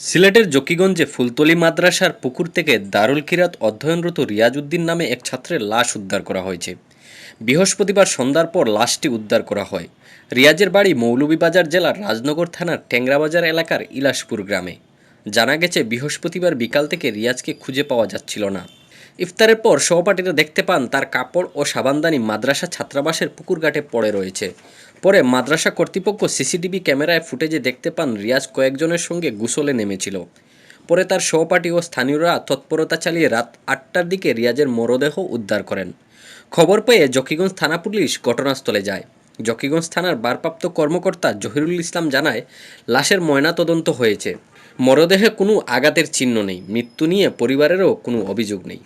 সিলেটের জকিগঞ্জে ফুলতলি মাদ্রাসার পুকুর থেকে দারুল কিরাত অধ্যয়নরত রিয়াজ উদ্দিন নামে এক ছাত্রের লাশ উদ্ধার করা হয়েছে। বৃহস্পতিবার সন্ধ্যার পর লাশটি উদ্ধার করা হয়। রিয়াজের বাড়ি মৌলভীবাজার জেলার রাজনগর থানার ট্যাংরাবাজার এলাকার ইলাসপুর গ্রামে। জানা গেছে, বৃহস্পতিবার বিকাল থেকে রিয়াজকে খুঁজে পাওয়া যাচ্ছিল না। ইফতারের পর সহপাঠীরা দেখতে পান, তার কাপড় ও সাবানদানি মাদ্রাসা ছাত্রাবাসের পুকুর ঘাটে পড়ে রয়েছে। পরে মাদ্রাসা কর্তৃপক্ষ সিসিটিভি ক্যামেরায় ফুটেজে দেখতে পান রিয়াজ কয়েকজনের সঙ্গে গোসলে নেমেছিল। পরে তার সহপাঠী ও স্থানীয়রা তৎপরতা চালিয়ে রাত আটটার দিকে রিয়াজের মরদেহ উদ্ধার করেন। খবর পেয়ে জকিগঞ্জ থানা পুলিশ ঘটনাস্থলে যায়। জকিগঞ্জ থানার ভারপ্রাপ্ত কর্মকর্তা জহিরুল ইসলাম জানায়, লাশের ময়নাতদন্ত হয়েছে। মরদেহে কোনো আঘাতের চিহ্ন নেই। মৃত্যু নিয়ে পরিবারেরও কোনো অভিযোগ নেই।